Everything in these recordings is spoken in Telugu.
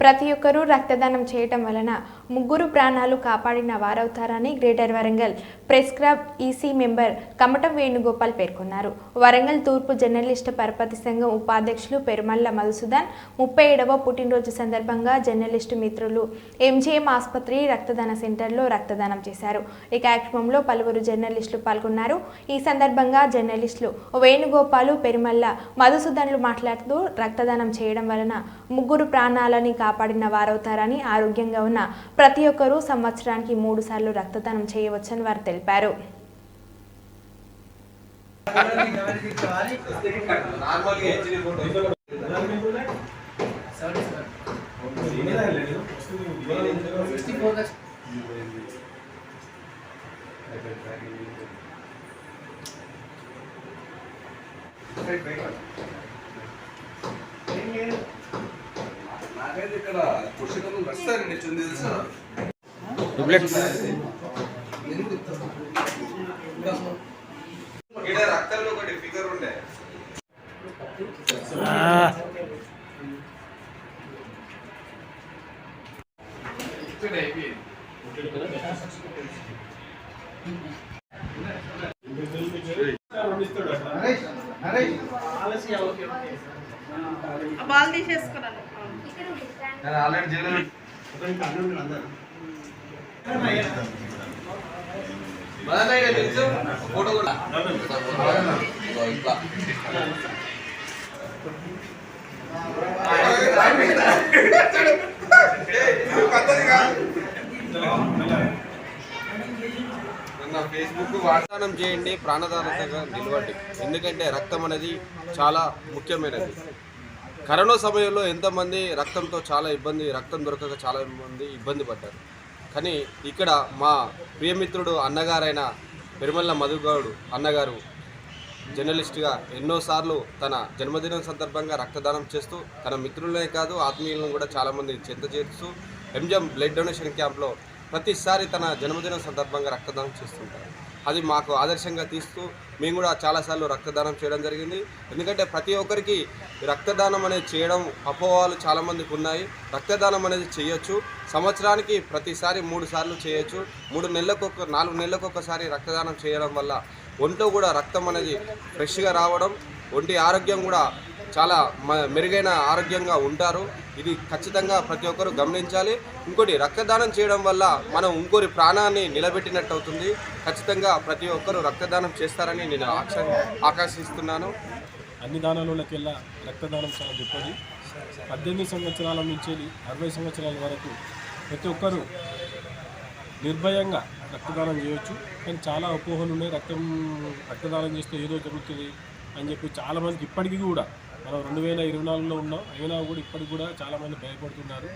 ప్రతి ఒక్కరూ రక్తదానం చేయటం వలన ముగ్గురు ప్రాణాలు కాపాడిన వారవుతారని greater Warangal press club EC member Kamatam Venugopal పేర్కొన్నారు. వరంగల్ తూర్పు జర్నలిస్టు పరపతి సంఘం ఉపాధ్యక్షులు పెరుమల్ల మధుసూదన్ ముప్పై ఏడవ పుట్టినరోజు సందర్భంగా జర్నలిస్టు మిత్రులు ఎంజీఎం ఆసుపత్రి రక్తదాన సెంటర్లో రక్తదానం చేశారు. ఈ కార్యక్రమంలో పలువురు జర్నలిస్టులు పాల్గొన్నారు. ఈ సందర్భంగా జర్నలిస్టులు వేణుగోపాలు పెరుమల్ల మధుసూదన్లు మాట్లాడుతూ రక్తదానం చేయడం వలన ముగ్గురు ప్రాణాలని కా కాపాడిన వారవుతారని ఆరోగ్యంగా ఉన్న ప్రతి ఒక్కరూ సంవత్సరానికి మూడు సార్లు రక్తదానం చేయవచ్చని వారు తెలిపారు. నాకైతే ఇక్కడ పుస్తకం వస్తాను నిల్చుంది తెలుసా? ఇక్కడ రక్తంలో ఒకటి ఫిగర్ ఉండే. బాల్ తీసేసుకున్నాను ఆల్రెడీ జైలు ఫోటో కూడా. ఫేస్బుక్ వాగ్దానం చేయండి. ప్రాణదానంగా నిలవండి ఎందుకంటే రక్తం అనేది చాలా ముఖ్యమైనది. కరోనా సమయంలో ఎంతమంది రక్తంతో చాలా ఇబ్బంది రక్తం దొరకక చాలా మంది ఇబ్బంది పడ్డారు. కానీ ఇక్కడ మా ప్రియమిత్రుడు అన్నగారైన పెరుమల్ల మధుగౌడు అన్నగారు జర్నలిస్ట్గా ఎన్నోసార్లు తన జన్మదినం సందర్భంగా రక్తదానం చేస్తూ తన మిత్రులనే కాదు ఆత్మీయులను కూడా చాలామంది చెంత చేస్తూ ఎంజం బ్లడ్ డొనేషన్ క్యాంప్లో ప్రతిసారి తన జన్మదినం సందర్భంగా రక్తదానం చేస్తుంటారు. అది మాకు ఆదర్శంగా తీస్తూ మేము కూడా చాలాసార్లు రక్తదానం చేయడం జరిగింది. ఎందుకంటే ప్రతి ఒక్కరికి రక్తదానం అనేది చేయడం అపోవాలు చాలామందికి ఉన్నాయి. రక్తదానం అనేది చేయొచ్చు. సంవత్సరానికి ప్రతిసారి మూడు సార్లు చేయొచ్చు. మూడు నెలలకు ఒక నాలుగు నెలలకు ఒకసారి రక్తదానం చేయడం వల్ల ఒంట్లో కూడా రక్తం అనేది ఫ్రెష్గా రావడం ఒంటి ఆరోగ్యం కూడా చాలా మ- మెరుగైన ఆరోగ్యంగా ఉంటారు. ఇది ఖచ్చితంగా ప్రతి ఒక్కరూ గమనించాలి. ఇంకోటి రక్తదానం చేయడం వల్ల మనం ఇంకోరి ప్రాణాన్ని నిలబెట్టినట్టు అవుతుంది ఖచ్చితంగా ప్రతి ఒక్కరూ రక్తదానం చేస్తారని నేను ఆక్ష ఆకాశిస్తున్నాను అన్ని దానాలకెల్లా రక్తదానం చాలా గొప్పది. పద్దెనిమిది సంవత్సరాల నుంచి అరవై సంవత్సరాల వరకు ప్రతి ఒక్కరూ నిర్భయంగా రక్తదానం చేయొచ్చు. కానీ చాలా అపోహలు ఉన్నాయి రక్తం రక్తదానం చేస్తే ఏదో జరుగుతుంది అని చెప్పి చాలామందికి ఇప్పటికీ కూడా మనం రెండు వేల ఇరవై నాలుగులో ఉన్నాం. అయినా కూడా ఇప్పటికి కూడా చాలామంది భయపడుతున్నారు.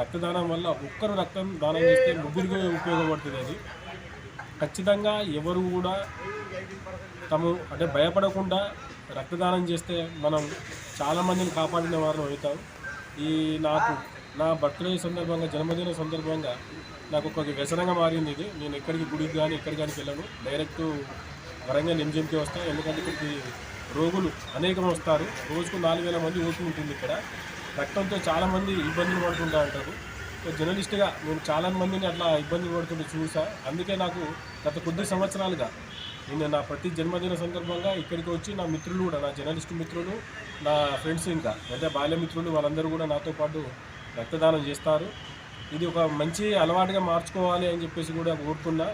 రక్తదానం వల్ల ఒక్కరు రక్తం దానం చేస్తే ముగ్గురికి ఉపయోగపడుతుంది అది. ఖచ్చితంగా ఎవరు కూడా తము అంటే భయపడకుండా రక్తదానం చేస్తే మనం చాలామందిని కాపాడిన వారు అవుతాం. ఈ నాకు నా బర్త్డే సందర్భంగా జన్మదిన సందర్భంగా నాకు ఒక వ్యసనంగా మారింది ఇది. నేను ఎక్కడికి గుడికి కానీ ఎక్కడికి కానీ వెళ్ళను. డైరెక్ట్ వరంగల్ ఎంజిఎంకి వస్తాను ఎందుకంటే ఇక్కడికి రోగులు అనేకం వస్తారు. రోజుకు నాలుగు వేల మంది ఓపి ఉంటుంది ఇక్కడ. రక్తంతో చాలామంది ఇబ్బందులు పడుతుంటా ఉంటారు. సో జర్నలిస్ట్గా నేను చాలా మందిని అట్లా ఇబ్బంది పడుతుంటే చూసా. అందుకే నాకు గత కొద్ది సంవత్సరాలుగా నేను నా ప్రతి జన్మదిన సందర్భంగా ఇక్కడికి వచ్చి నా మిత్రులు కూడా నా జర్నలిస్ట్ మిత్రులు నా ఫ్రెండ్స్ ఇంకా అంటే బాల్య మిత్రులు వాళ్ళందరూ కూడా నాతో పాటు రక్తదానం చేస్తారు. ఇది ఒక మంచి అలవాటుగా మార్చుకోవాలి అని చెప్పేసి కూడా కోరుకున్నా